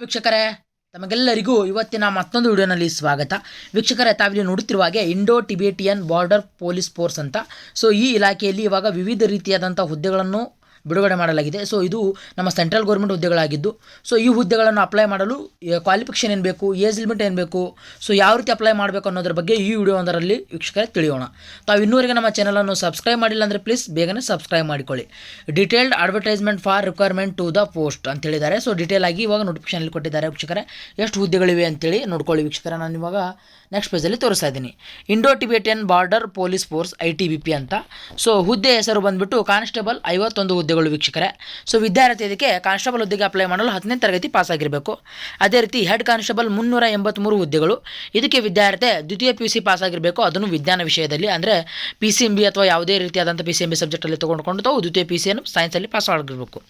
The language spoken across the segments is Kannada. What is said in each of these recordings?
ವೀಕ್ಷಕರೇ, ತಮಗೆಲ್ಲರಿಗೂ ಇವತ್ತಿನ ಮತ್ತೊಂದು ವಿಡಿಯೋನಲ್ಲಿ ಸ್ವಾಗತ. ವೀಕ್ಷಕರೇ, ತಾವಿಲ್ಲಿ ನೋಡುತ್ತಿರುವ ಹಾಗೆ Indo Tibetan border police force ಅಂತ. ಸೊ, ಈ ಇಲಾಖೆಯಲ್ಲಿ ಇವಾಗ ವಿವಿಧ ರೀತಿಯಾದಂಥ ಹುದ್ದೆಗಳನ್ನು ಬಿಡುಗಡೆ ಮಾಡಲಾಗಿದೆ. ಸೊ ಇದು ನಮ್ಮ ಸೆಂಟ್ರಲ್ ಗೌರ್ಮೆಂಟ್ ಹುದ್ದೆಗಳಾಗಿದ್ದು ಸೊ ಈ ಹುದ್ದೆಗಳನ್ನು ಅಪ್ಲೈ ಮಾಡಲು ಕ್ವಾಲಿಫಿಕೇಷನ್ ಏನು ಬೇಕು ಏಜ್ ಲಿಮಿಟ್ ಏನು ಬೇಕು ಸೊ ಯಾವ ರೀತಿ ಅಪ್ಲೈ ಮಾಡಬೇಕು ಅನ್ನೋದ್ರ ಬಗ್ಗೆ ಈ ವಿಡಿಯೋ ಒಂದರಲ್ಲಿ ವೀಕ್ಷಕರೇ ತಿಳಿಯೋಣ. ತಾವು ಇನ್ನೂವರೆಗೆ ನಮ್ಮ ಚಾನಲನ್ನು ಸಬ್ಸ್ಕ್ರೈಬ್ ಮಾಡಿಲ್ಲ ಅಂದರೆ ಪ್ಲೀಸ್ ಬೇಗನೆ ಸಬ್ಸ್ಕ್ರೈಬ್ ಮಾಡಿಕೊಳ್ಳಿ. Detailed advertisement for requirement to the post ಅಂತ ಹೇಳಿದ್ದಾರೆ. ಸೊ ಡೀಟೇಲ್ ಆಗಿ ಇವಾಗ ನೋಟಿಫಿಕೇಶನಲ್ಲಿ ಕೊಟ್ಟಿದ್ದಾರೆ ವೀಕ್ಷಕರೇ. ಎಷ್ಟು ಹುದ್ದೆಗಳಿವೆ ಅಂತೇಳಿ ನೋಡ್ಕೊಳ್ಳಿ ವೀಕ್ಷಕರ. ನಾನು ಇವಾಗ ನೆಕ್ಸ್ಟ್ ಪೇಜಲ್ಲಿ ತೋರಿಸ್ತಾ ಇದ್ದೀನಿ. Indo Tibetan border police force I T B P ಅಂತ. ಸೊ ಹುದ್ದೆ ಹೆಸರು ಬಂದ್ಬಿಟ್ಟು ಕಾನ್ಸ್ಟೇಬಲ್ ಐವತ್ತೊಂದು ಹುದ್ದೆಗಳು ವೀಕ್ಷಕರೇ. ಸೊ ವಿದ್ಯಾರ್ಥಿ ಇದಕ್ಕೆ ಕಾನ್ಸ್ಟೇಬಲ್ ಹುದ್ದೆಗೆ ಅಪ್ಲೈ ಮಾಡಲು ಹತ್ತನೇ ತರಗತಿ ಪಾಸ್ ಆಗಿರಬೇಕು ಅದೇ ರೀತಿ ಹೆಡ್ ಕಾನ್ಸ್ಟೇಬಲ್ ಮುನ್ನೂರ ಎಂಬತ್ತ್ಮೂರು ಹುದ್ದೆಗಳು. ಇದಕ್ಕೆ ವಿದ್ಯಾರ್ಥಿ ದ್ವಿತೀಯ ಪಿ ಯು ಸಿ ಪಾಸ್ ಆಗಿರಬೇಕು ಅದನ್ನು ವಿಜ್ಞಾನ ವಿಷಯದಲ್ಲಿ ಅಂದರೆ ಪಿ ಸಿ ಎಂ ಬಿ ಅಥವಾ ಯಾವುದೇ ರೀತಿಯಾದಂಥ ಪಿ ಸಿ ಎಂ ಬಿ ಸಬ್ಜೆಕ್ಟಲ್ಲಿ ತೊಗೊಂಡ್ಕೊಂಡು ತಾವು ದ್ವಿತೀಯ ಪಿ ಸಿಯನ್ನು ಸೈನ್ಸಲ್ಲಿ ಪಾಸ್ ಆಗಿರಬೇಕು.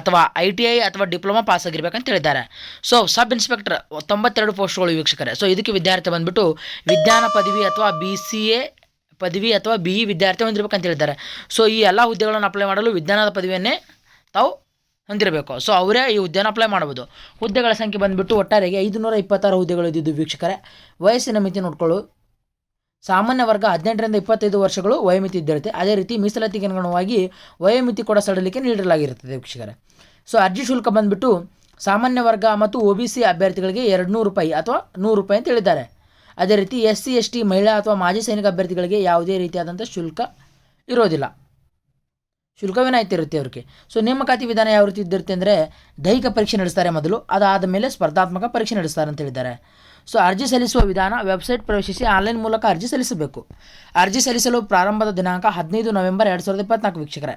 ಅಥವಾ ಐ ಟಿ ಐ ಅಥವಾ ಡಿಪ್ಲೊಮಾ ಪಾಸ್ ಆಗಿರಬೇಕಂತ ಹೇಳಿದ್ದಾರೆ. ಸೊ ಸಬ್ ಇನ್ಸ್ಪೆಕ್ಟರ್ ತೊಂಬತ್ತೆರಡು ಪೋಸ್ಟ್ಗಳು ವೀಕ್ಷಕರೇ. ಸೊ ಇದಕ್ಕೆ ವಿದ್ಯಾರ್ಥಿ ಬಂದ್ಬಿಟ್ಟು ವಿಜ್ಞಾನ ಪದವಿ ಅಥವಾ ಬಿ ಸಿ ಎ ಪದವಿ ಅಥವಾ ಬಿ ಇ ವಿದ್ಯಾರ್ಥಿ ಹೊಂದಿರಬೇಕಂತ ಹೇಳಿದ್ದಾರೆ. ಸೊ ಈ ಎಲ್ಲ ಹುದ್ದೆಗಳನ್ನು ಅಪ್ಲೈ ಮಾಡಲು ವಿಜ್ಞಾನದ ಪದವಿಯನ್ನೇ ತಾವು ಹೊಂದಿರಬೇಕು. ಸೊ ಅವರೇ ಈ ಹುದ್ದೆನ ಅಪ್ಲೈ ಮಾಡ್ಬೋದು ಹುದ್ದೆಗಳ ಸಂಖ್ಯೆ ಬಂದುಬಿಟ್ಟು ಒಟ್ಟಾರೆಗೆ ಐದುನೂರ ಇಪ್ಪತ್ತಾರು ಹುದ್ದೆಗಳು ಇದ್ದಿದ್ದು ವೀಕ್ಷಕರೇ. ವಯಸ್ಸಿನ ಮಿತಿ ನೋಡ್ಕೊಳ್ಳು. ಸಾಮಾನ್ಯ ವರ್ಗ ಹದಿನೆಂಟರಿಂದ ಇಪ್ಪತ್ತೈದು ವರ್ಷಗಳು ವಯೋಮಿತಿ ಇದ್ದಿರುತ್ತೆ. ಅದೇ ರೀತಿ ಮೀಸಲಾತಿಗೆ ಅನುಗುಣವಾಗಿ ವಯೋಮಿತಿ ಕೂಡ ಸಡಲಿಕೆ ನೀಡಲಾಗಿರುತ್ತದೆ ವೀಕ್ಷಕರೇ. ಸೊ ಅರ್ಜಿ ಶುಲ್ಕ ಬಂದುಬಿಟ್ಟು ಸಾಮಾನ್ಯ ವರ್ಗ ಮತ್ತು ಒ ಬಿ ಸಿ ಅಭ್ಯರ್ಥಿಗಳಿಗೆ ಎರಡು ನೂರು ರೂಪಾಯಿ ಅಥವಾ ನೂರು ರೂಪಾಯಿ ಅಂತ ಹೇಳಿದ್ದಾರೆ. ಅದೇ ರೀತಿ ಎಸ್ ಸಿ, ಎಸ್ ಟಿ ಮಹಿಳಾ ಅಥವಾ ಮಾಜಿ ಸೈನಿಕ ಅಭ್ಯರ್ಥಿಗಳಿಗೆ ಯಾವುದೇ ರೀತಿಯಾದಂಥ ಶುಲ್ಕ ಇರೋದಿಲ್ಲ. ಶುಲ್ಕ ಇರುತ್ತೆ ಅವ್ರಿಗೆ. ಸೊ ನೇಮಕಾತಿ ವಿಧಾನ ಯಾವ ರೀತಿ ಇದ್ದಿರುತ್ತೆ ಅಂದರೆ ದೈಹಿಕ ಪರೀಕ್ಷೆ ನಡೆಸ್ತಾರೆ ಮೊದಲು, ಅದಾದ ಮೇಲೆ ಸ್ಪರ್ಧಾತ್ಮಕ ಪರೀಕ್ಷೆ ನಡೆಸ್ತಾರೆ ಅಂತ ಹೇಳಿದ್ದಾರೆ. ಸೊ ಅರ್ಜಿ ಸಲ್ಲಿಸುವ ವಿಧಾನ ವೆಬ್ಸೈಟ್ ಪ್ರವೇಶಿಸಿ ಆನ್ಲೈನ್ ಮೂಲಕ ಅರ್ಜಿ ಸಲ್ಲಿಸಬೇಕು. ಅರ್ಜಿ ಸಲ್ಲಿಸಲು ಪ್ರಾರಂಭದ ದಿನಾಂಕ ಹದಿನೈದು ನವೆಂಬರ್ ಎರಡು ಸಾವಿರದ ಇಪ್ಪತ್ನಾಲ್ಕು ವೀಕ್ಷಕರೇ.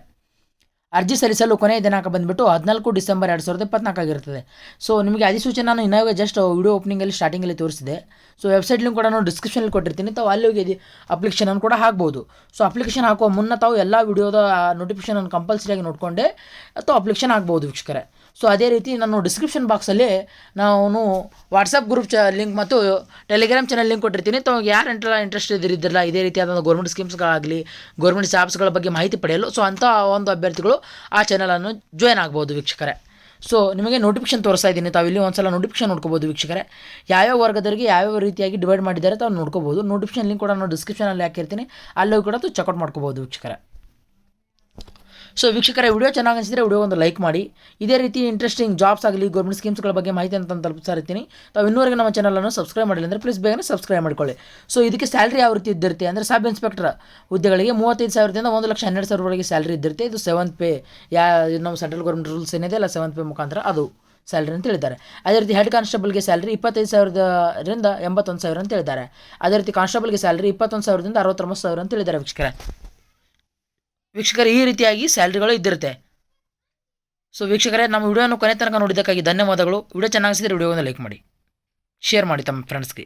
ಅರ್ಜಿ ಸಲ್ಲಿಸಲು ಕೊನೆಯ ದಿನಾಂಕ ಬಂದುಬಿಟ್ಟು ಹದಿನಾಲ್ಕು ಡಿಸೆಂಬರ್ ಎರಡು ಸಾವಿರದ ಇಪ್ಪತ್ನಾಲ್ಕಾಗಿರ್ತದೆ ಸೊ ನಿಮಗೆ ಅಧಿಸೂಚನೆ ನಾನು ಇನ್ನೂ ಜಸ್ಟ್ ವಿಡಿಯೋ ಓಪನಿಂಗಲ್ಲಿ ಸ್ಟಾರ್ಟಿಂಗಲ್ಲಿ ತೋರಿಸಿದೆ. ಸೊ ವೆಬ್ಸೈಟ್ ಕೂಡ ನಾನು ಡಿಸ್ಕ್ರಿಪ್ಷನಲ್ಲಿ ಕೊಟ್ಟಿರ್ತೀನಿ. ತಾವು ಅಲ್ಲಿ ಹೋಗಿ ಅಪ್ಲಿಕೇಶನನ್ನು ಕೂಡ ಹಾಕ್ಬೋದು. ಸೊ ಅಪ್ಲಿಕೇಶನ್ ಹಾಕುವ ಮುನ್ನ ತಾವು ಎಲ್ಲ ವಿಡಿಯೋದ ನೋಟಿಫಿಕೇಶನನ್ನು ಕಂಪಲ್ಸರಿಯಾಗಿ ನೋಡಿಕೊಂಡೆ ಅಥವಾ ಅಪ್ಲಿಕೇಶನ್ ಹಾಕ್ಬೋದು ವೀಕ್ಷಕರೇ. ಸೊ ಅದೇ ರೀತಿ ನಾನು ಡಿಸ್ಕ್ರಿಪ್ಷನ್ ಬಾಕ್ಸಲ್ಲಿ ನಾನು ವಾಟ್ಸಪ್ ಗ್ರೂಪ್ ಚ ಲಿಂಕ್ ಮತ್ತು ಟೆಲಿಗ್ರಾಮ್ ಚಾನಲ್ ಲಿಂಕ್ ಕೊಟ್ಟಿರ್ತೀನಿ. ತಾವು ಯಾರು ಎಂಟ್ರ ಇಂಟ್ರೆಸ್ಟ್ ಇದ್ದಿರಲ್ಲ ಇದೇ ರೀತಿಯಾದ ಗೌರ್ಮೆಂಟ್ ಸ್ಕೀಮ್ಸ್ಗಳಾಗಲಿ ಗೌರ್ಮೆಂಟ್ ಜಾಬ್ಸ್ಗಳ ಬಗ್ಗೆ ಮಾಹಿತಿ ಪಡೆಯಲು. ಸೊ ಅಂಥ ಒಂದು ಅಭ್ಯರ್ಥಿಗಳು ಆ ಚಾನಲನ್ನು ಜಾಯ್ನ್ ಆಗ್ಬೋದು ವೀಕ್ಷಕರೇ. ಸೊ ನಿಮಗೆ ನೋಟಿಫಿಕೇಶನ್ ತೋರಿಸ್ತಾ ಇದ್ದೀನಿ. ತಾವು ಇಲ್ಲಿ ಒಂದು ಸಲ ನೋಟಿಫಿಕೇಶನ್ ನೋಡ್ಕೋಬೋದು ವೀಕ್ಷಕರೇ. ಯಾವ್ಯಾವ ವರ್ಗದವರಿಗೆ ಯಾವ್ಯಾವ ರೀತಿಯಾಗಿ ಡಿವೈಡ್ ಮಾಡಿದ್ದಾರೆ ತಾವು ನೋಡ್ಕೋಬೋದು. ನೋಟಿಫಿಕೇಶನ್ ಲಿಂಕ್ ಕೂಡ ನಾನು ಡಿಸ್ಕ್ರಿಪ್ಷನಲ್ಲಿ ಹಾಕಿರ್ತೀನಿ. ಅಲ್ಲೂ ಕೂಡ ತಾವು ಚೆಕ್ಔಟ್ ಮಾಡ್ಕೋಬೋದು ವೀಕ್ಷಕರೇ. ಸೊ ವೀಕ್ಷಕರ ವಿಡಿಯೋ ಚೆನ್ನಾಗಿ ಅನಿಸಿದ್ರೆ ವಿಡಿಯೋ ಒಂದು ಲೈಕ್ ಮಾಡಿ. ಇದೇ ರೀತಿ ಇಂಟ್ರೆಸ್ಟಿಂಗ್ ಜಾಬ್ಸ್ ಆಗಲಿ ಗೌರ್ಮೆಂಟ್ ಸ್ಕೀಮ್ಸ್ಗಳ ಬಗ್ಗೆ ಮಾಹಿತಿ ಅಂತ ತಲುಪಿಸ್ತಾ ಇರ್ತೀನಿ. ತಾವು ಇನ್ನೂವರೆಗೆ ನಮ್ಮ ಚಾನಲನ್ನು ಸಬ್ಸ್ಕ್ರೈಬ್ ಮಾಡಿಲ್ಲ ಅಂದರೆ ಪ್ಲೀಸ್ ಬೇಗನೆ ಸಬ್ಸ್ಕ್ರೈಬ್ ಮಾಡ್ಕೊಳ್ಳಿ. ಸೊ ಇದಕ್ಕೆ ಸ್ಯಾಲ್ರಿ ಯಾವ ರೀತಿ ಇದ್ದಿರುತ್ತೆ ಅಂದರೆ ಸಬ್ ಇನ್ಸ್ಪೆಕ್ಟರ್ ಹುದ್ದೆಗಳಿಗೆ ಮೂವತ್ತೈದು ಸಾವಿರದಿಂದ ಒಂದು ಲಕ್ಷ ಹನ್ನೆರಡು ಸಾವಿರವರೆಗೆ ಸ್ಯಾಲ್ರಿ ಇದ್ದಿರುತ್ತೆ. ಇದು ಸೆವೆಂತ್ ಪೇ ಯಾ ನಮ್ಮ ಸೆಂಟ್ರಲ್ ಗೌರ್ಮೆಂಟ್ ರೂಲ್ಸ್ ಏನಿದೆ ಅಲ್ಲ ಸೆವೆಂತ್ ಪೇ ಮುಖಾಂತರ ಅದು ಸ್ಯಾಲ್ರಿ ಅಂತ ಹೇಳಿದ್ದಾರೆ. ಅದೇ ರೀತಿ ಹೆಡ್ ಕಾನ್ಸ್ಟೇಬಲ್ಗೆ ಸ್ಯಾಲ್ರಿ ಇಪ್ಪತ್ತೈದು ಸಾವಿರದಿಂದ ಎಂಬತ್ತೊಂದು ಸಾವಿರ ಅಂತ ಹೇಳಿದ್ದಾರೆ. ಅದೇ ರೀತಿ ಕಾನ್ಸ್ಟೇಬಲ್ಗೆ ಸ್ಯಾಲ್ರಿ ಇಪ್ಪತ್ತೊಂದು ಸಾವಿರದಿಂದ ಅರವತ್ತೊಂಬತ್ತು ಸಾವಿರ ಅಂತ ಹೇಳಿದ್ದಾರೆ ವೀಕ್ಷಕರೇ. ವೀಕ್ಷಕರೇ, ಈ ರೀತಿಯಾಗಿ ಸ್ಯಾಲ್ರಿಗಳು ಇದ್ದಿರುತ್ತೆ. ಸೊ ವೀಕ್ಷಕರೇ, ನಮ್ಮ ವಿಡಿಯೋನ ಕೊನೆ ತನಕ ನೋಡಿದ್ದಕ್ಕಾಗಿ ಧನ್ಯವಾದಗಳು. ವಿಡಿಯೋ ಚೆನ್ನಾಗಿಸಿದ್ರೆ ವಿಡಿಯೋವನ್ನು ಲೈಕ್ ಮಾಡಿ, ಶೇರ್ ಮಾಡಿ ತಮ್ಮ ಫ್ರೆಂಡ್ಸ್ಗೆ